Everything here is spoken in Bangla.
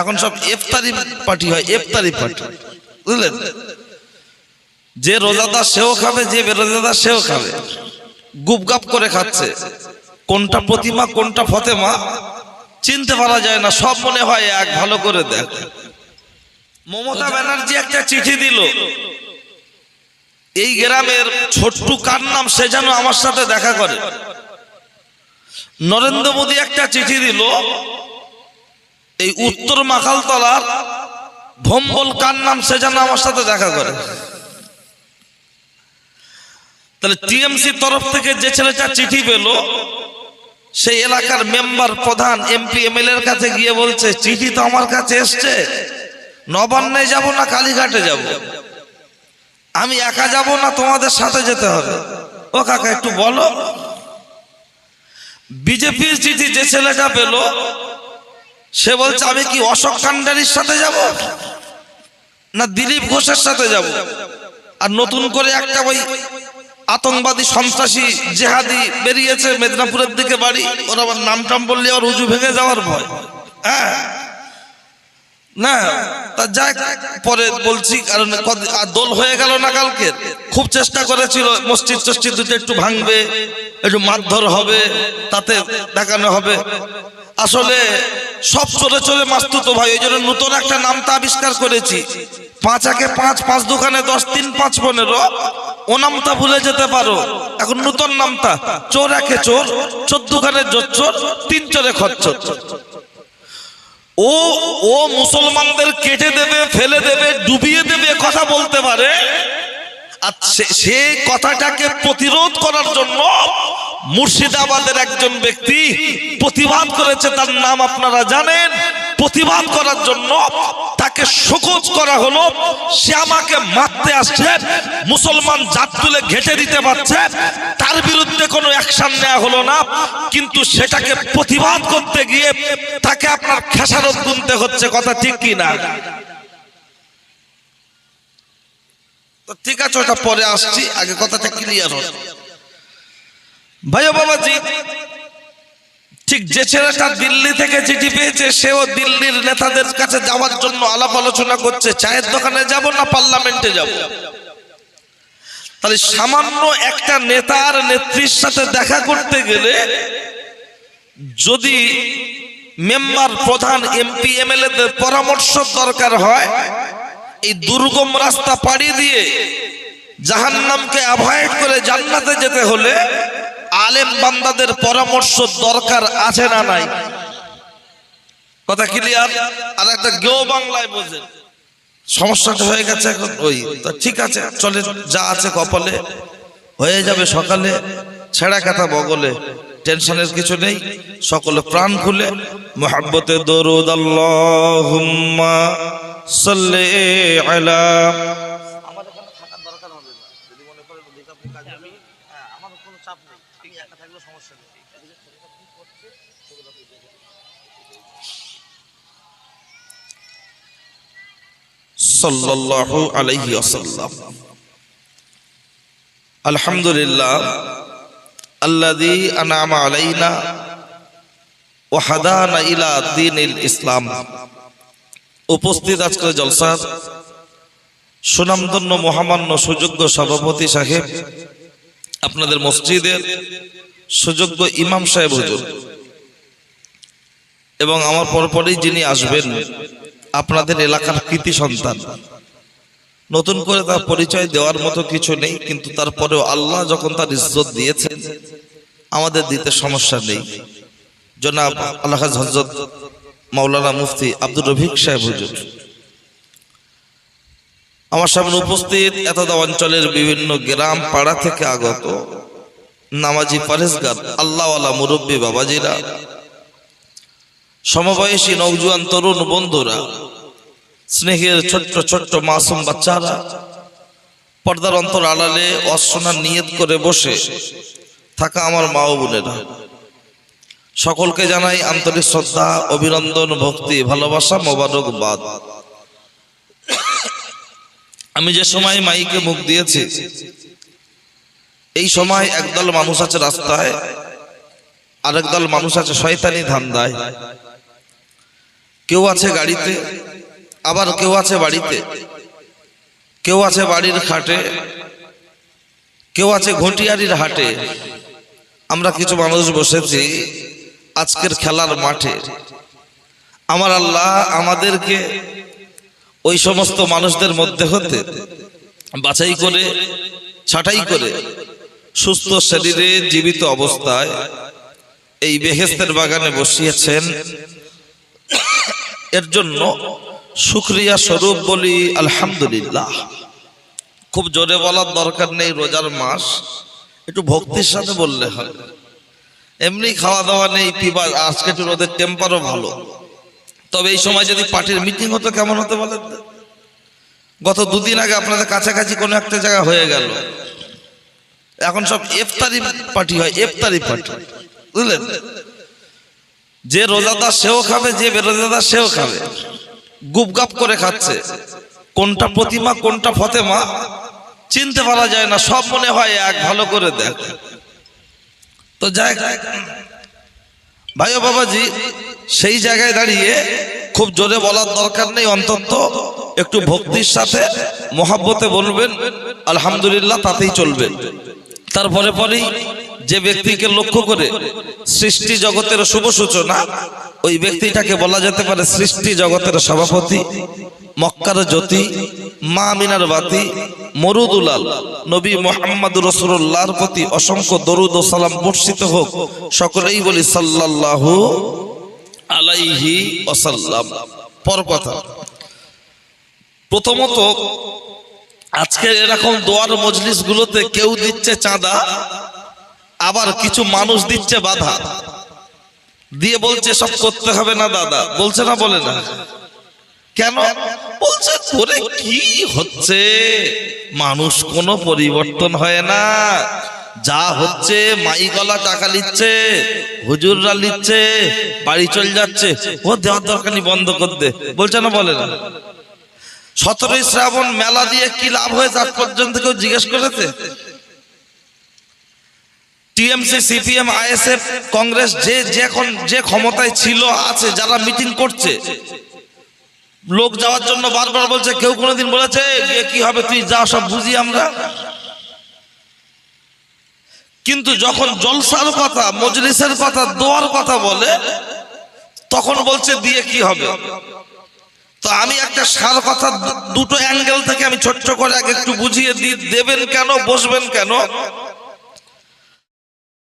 এখন সব ইফতারি পার্টি হয়, ইফতারি পার্টি। বুঝলেন? যে রোজাদার সেও খাবে, যে বেরোজাদার সেও খাবে। গুপগাপ করে খাচ্ছে। কোনটা প্রতিমা, কোনটা ফতেমা, চিনতে পারা যায় না, সব মনে হয় এক, ভালো করে দেখ। মমতা ব্যানার্জি একটা চিঠি দিল। এই গ্রামের ছোট্টু কার নাম সে যেন আমার সাথে দেখা করে। নরেন্দ্র মোদী একটা চিঠি দিল এই উত্তর মাখালতলার ভম্বল কার নাম সে যেন আমার সাথে দেখা করে। তাহলে টিএমসি তরফ থেকে যে ছেলেটা চিঠি পেল, সেই এলাকার মেম্বার প্রধান এমপি এমএলএ এর কাছে গিয়ে বলছে, চিঠি তো আমার কাছে এসছে। নবান্নে যাব না কালীঘাটে যাব? আমি একা যাব না, তোমাদের সাথে যেতে হবে। ও কাকা, একটু বলো। বিজেপির চিঠি যে ছেলেটা পেল সে বলছে, আমি কি অশোক কান্ডারির সাথে যাব? না দিলীপ ঘোষের সাথে যাব? আর নতুন করে একটা ওই আতঙ্কবাদী সন্ত্রাসী জেহাদি বেরিয়েছে মেদিনীপুরের দিকে বাড়ি। ওর আবার নাম টাম বললে আর উজু ভেঙে যাওয়ার ভয়। হ্যাঁ? না, তা যাক, পরে বলছি, কারণ দোল হয়ে গেল না কালকে? খুব চেষ্টা করেছিল, মসজিদ টসজিদ দুটো একটু ভাঙবে, একটু মারধর হবে, তাতে দেখানো হবে। আসলে সব চলে চলে মাস্তু তো ভাই ওই জন্য নতুন একটা নামটা আবিষ্কার করেছি। পাঁচ একে পাঁচ পাঁচ দোকানে দশ, তিন, পাঁচ, পনেরো। ও নামটা ভুলে যেতে পারো। এখন নতুন নামটা চোর একে চোর চোর দোকানে চোর তিন চোরে খচ্চর ও ও মুসলমানদের কেটে দেবে, ফেলে দেবে, ডুবিয়ে দেবে কথা বলতে পারে। আর সে কথাটাকে প্রতিরোধ করার জন্য মুর্শিদাবাদের একজন ব্যক্তি প্রতিবাদ করেছে, তার নাম আপনারা জানেন। প্রতিবাদ করার জন্য তাকে শোকজ করা হলো। সে আমাকে মারতে আসছে, মুসলমান জাত তুলে ঘেটে দিতে পারছে। তার বিরুদ্ধে কোনো অ্যাকশন নেওয়া হলো না, কিন্তু সেটাকে প্রতিবাদ করতে গিয়ে তাকে আপনার খেসারত গুনতে হচ্ছে, কথা ঠিক কি না? ঠিক আছে, ওটা পরে আসছি, আগে কথাটা ক্লিয়ার হল। ভাই ও বাবাজি, ঠিক যে ছেলেটা দিল্লি থেকে চিঠি পেয়েছে, সেও দিল্লির নেতাদের কাছে যাওয়ার জন্য আলাপ আলোচনা করছে, চায়ের দোকানে যাব না, পার্লামেন্টে যাব? তাহলে সামান্য একটা নেতার নেত্রীর সাথে দেখা করতে গেলে, যদি মেম্বার, প্রধান, এমপি এমএলএ দের পরামর্শ দরকার হয়, এই দুর্গম রাস্তা পাড়ি দিয়ে জাহান্নামকে অ্যাভয়েড করে জান্নাতে যেতে হলে আলেম বান্দাদের পরামর্শ দরকার আছে না নাই? কথা ক্লিয়ার আর একটা গেও বাংলায় বোঝেন। সমস্যাটা হয়ে গেছে এখন। ওই, তা ঠিক আছে চলে যা আছে কপালে। হয়ে যাবে সকালে, ছেঁড়া কাটা বগলে টেনশনের কিছু নেই, সকলে প্রাণ খুলে, মোহাব্বতে দরুদ আল্লাহুম্মা সাল্লি আলা আমার এখানে থাকার দরকার হবে না যদি মনে করেন অধিক আপনি কাজে আমি হ্যাঁ আমার কোনো চাপ নেই ঠিক একা থাকলে সমস্যা নেই। সাল্লাল্লাহু আলাইহি আলহামদুলিল্লাহ আলাইনা ইসলাম। উপস্থিত আজকের জলসার সুনামধন্য মহামান্য সুযোগ্য সভাপতি সাহেব, আপনাদের মসজিদের সুযোগ্য ইমাম সাহেব হুজুর। এবং আমার পরপরই যিনি আসবেন, আপনাদের এলাকার কৃতি সন্তান। নতুন করে তার পরিচয় দেওয়ার মতো কিছু নেই, কিন্তু তারপরেও আল্লাহ যখন তার ইজ্জত দিয়েছেন, আমাদের দিতে সমস্যা নেই। জনাব আল্লাহ হজরত মাওলানা মুফতি আব্দুর রফিক সাহেব হুজুর। আমার সামনে উপস্থিত এতদা অঞ্চলের বিভিন্ন গ্রাম পাড়া থেকে আগত নামাজি পারেসগার আল্লাহওয়ালা মুরব্বী বাবাজিরা, সমবয়সী নৌজুয়ান তরুণ বন্ধুরা, স্নেহের ছোট্ট ছোট্ট মাসুম বাচ্চারা, পর্দার অন্তর আড়ালে অর্চনার নিয়ত করে বসে থাকা আমার মা ও বোনেরা। সকলকে জানাই আন্তরিক শ্রদ্ধা, অভিনন্দন, ভক্তি, ভালোবাসা, মোবারকবাদ। আমি যে সময় মাইকে মুখ দিয়েছি এই সময় একদল মানুষ আছে রাস্তায় আর একদল মানুষ আছে শয়তানি ধান্দায়। কেউ আছে গাড়িতে, আবার কেউ আছে বাড়িতে। কেউ আছে বাড়ির খাটে, কেউ আছে ঘটিয়ারির হাটে। আমরা কিছু মানুষ বসেছি আজকের খেলার মাঠে। আমার আল্লাহ আমাদেরকে ওই সমস্ত মানুষদের মধ্যে হতে বাছাই করে, ছাঁটাই করে সুস্থ শরীরে জীবিত অবস্থায় এই বেহেস্তের বাগানে বসিয়েছেন। এর জন্য শুক্রিয়া স্বরূপ বলি আলহামদুলিল্লাহ। খুব জোরে বলার দরকার নেই, রোজার মাস। একটু ভক্তির সাথে বললে হয়। এমনি খাওয়া দাওয়া নেই পিবা আজকে একটু রোদের টেম্পারও ভালো। তবে এই সময় যদি পার্টির মিটিং হতো, কেমন হতে বলেন গত দুদিন আগে আপনাদের কাছাকাছি কোনো একটা জায়গা হয়ে গেল। এখন সব ইফতারি পার্টি হয়, ইফতারি পার্টি। বুঝলেন? যে রোজাদার সেও খাবে, যে বেরোজাদার সেও খাবে। গুপগাপ করে খাচ্ছে। কোনটা প্রতিমা, কোনটা ফতেমা, চিনতে পারা যায় না, সব মনে হয় এক, ভালো করে দেখ। তো যাই ভাই বাবাজি, সেই জায়গায় দাঁড়িয়ে খুব জোরে বলার দরকার নেই, অন্তত একটু ভক্তির সাথে, মহাব্বতে বলবেন, আলহামদুলিল্লাহ তাতেই চলবেন তারপরে পরেই যে ব্যক্তিকে লক্ষ্য করে সৃষ্টি জগতের শুভ সূচনা, ওই ব্যক্তিটাকে বলা যেতে পারে সৃষ্টি জগতের সভাপতি, মক্কার জ্যোতি, মা মিনার বাতি, মরুদুলাল, নবী মোহাম্মদ রসুল্লাহর প্রতি অসংখ্য দরুদ ও সালাম বর্ষিত হোক সকলেই বলি সাল্লাল্লাহু আলাইহি ওয়াসাল্লাম। পর কথা। প্রথমত আজকে এরকম দোয়ার মজলিস গুলোতে কেউ দিচ্ছে চাঁদা, আবার কিছু মানুষ দিচ্ছে বাধা। দিয়ে বলছে, সব করতে হবে না দাদা। বলছে না, বলে না। কেন? বলছে করে কি হচ্ছে? মানুষ কোনো পরিবর্তন হয় না। যা হচ্ছে, মাই গলা টাকা নিচ্ছে, হুজুররা নিচ্ছে, বাড়ি চলে যাচ্ছে। ও দেওয়ার দরকার বন্ধ করতে। বলছে না, বলে না। সতেরোই শ্রাবণ মেলা দিয়ে কি লাভ হয়েছে আজ পর্যন্ত কেউ জিজ্ঞেস করেছে? টিএমসি, সিপিএম, আইএসএফ, কংগ্রেস, যে যে এখন যে ক্ষমতায় ছিল, আছে, যারা মিটিং করছে। লোক যাওয়ার জন্য বারবার বলছে, কেউ কোনোদিন বলেছে গিয়ে কি হবে, তুই যা সব বুঝি আমরা। কিন্তু যখন জলসার কথা, মজলিসের কথা, দোয়ার কথা বলে, তখন বলছে, দিয়ে কি হবে? তো আমি একটা সার কথা দুটো অ্যাঙ্গেল থেকে আমি ছোট্ট করে আগে একটু বুঝিয়ে দিই, দেবেন কেন, বসবেন কেন?